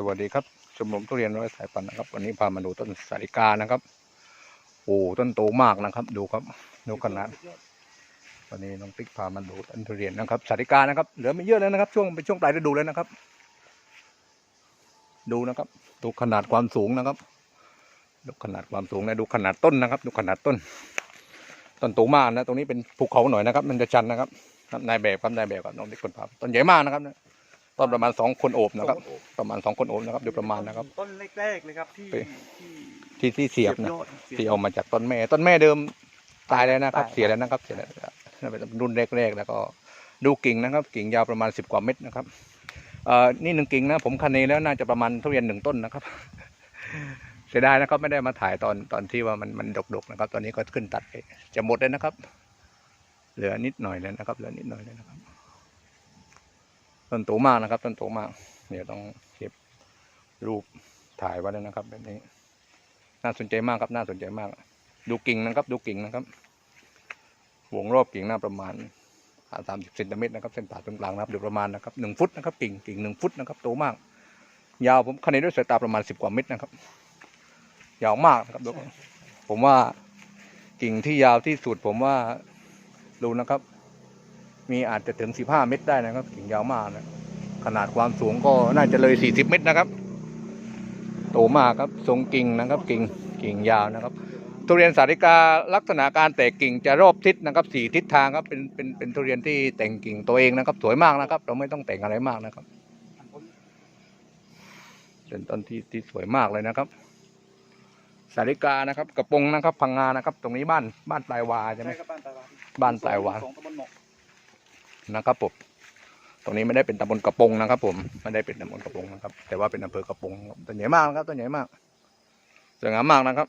สวัสดีครับชมรมทุเรียนร้อยสายพันธุ์นะครับ วันนี้พามาดูต้นสาลิกานะครับ โอ้ต้นโตมากนะครับ ดูครับดูขนาดวันนี้น้องติ๊กพามาดูต้นทุเรียนนะครับสาลิกานะครับเหลือไม่เยอะแล้วนะครับ ช่วงเป็นช่วงปลายฤดูแล้วนะครับ ดูนะครับดูขนาดความสูงนะครับ ดูขนาดความสูงนะดูขนาดต้นนะครับ ดูขนาดต้น ต้นโตมากนะ ตรงนี้เป็นภูเขาหน่อยนะครับ มันจะชันนะครับนายแบบครับนายแบบครับน้องติ๊กคนพาต้นใหญ่มากนะครับเนี่ย ต้นประมาณสองคนโอบนะครับ ประมาณสองคนโอบนะครับโดยประมาณนะครับ ต้นแรกๆเลยครับที่ไปที่ที่ที่เสียบนะยอดที่เอามาจากต้นแม่ ต้นแม่เดิมตายแล้วนะครับตายเสียแล้วนะครับเสียแล้วนะครับนั่นเป็นรุ่นแรกๆแล้วก็ดูกิ่งนะครับ กิ่งยาวประมาณสิบกว่าเมตรนะครับเอ่อนี่หนึ่งกิ่งนะผมคันเนแล้วน่าจะประมาณทุเรียนหนึ่งต้นนะครับเสียดายนะครับไม่ได้มาถ่ายตอนตอนที่ว่ามันมันดกๆนะครับ ตอนนี้ก็ขึ้นตัดไปจะหมดแล้วนะครับ เหลือนิดหน่อยเลยนะครับ เหลือนิดหน่อยเลยนะครับ ต้นโตมากนะครับ ต้นโตมาก เดี๋ยวต้องเก็บรูปถ่ายไว้แล้วนะครับ แบบนี้ น่าสนใจมากครับ น่าสนใจมาก ดูกิ่งนะครับ ดูกิ่งนะครับ วงรอบกิ่งหน้าประมาณสามสิบเซนติเมตรนะครับ เส้นผ่าตรงกลางนะครับโดยประมาณนะครับหนึ่งฟุตนะครับ กิ่ง กิ่งหนึ่งฟุตนะครับ โตมาก ยาวผมคันนด้วยสายตาประมาณสิบกว่าเมตรนะครับ ยาวมากนะครับ ผมว่ากิ่งที่ยาวที่สุดผมว่าดูนะครับ มีอาจจะถึงสิบห้าเมตรได้นะครับกิ่งยาวมากนะขนาดความสูงก็น่าจะเลยสี่สิบเมตรนะครับ โตมากครับทรงกิ่งนะครับกิ่งกิ่งยาวนะครับ ทุเรียนสาริกาลักษณะการแตกกิ่งจะรอบทิศนะครับสี่ทิศทางครับเป็นเป็นเป็นทุเรียนที่แต่งกิ่งตัวเองนะครับ สวยมากนะครับ เราไม่ต้องแต่งอะไรมากนะครับเป็นต้นที่ที่สวยมากเลยนะครับ สาริกานะครับกระปงนะครับพังงานะครับ ตรงนี้บ้านบ้านปลายวาใช่ไหมใช่ครับบ้านตาลานบ้านปลายวา นะครับผมตรงนี้ไม่ได้เป็นตำบลกระปงนะครับ ผมไม่ได้เป็นตำบลกระปงนะครับ แต่ว่าเป็นอำเภอกระปงครับต้นใหญ่มากนะครับต้นใหญ่มากสวยงามมากนะครับ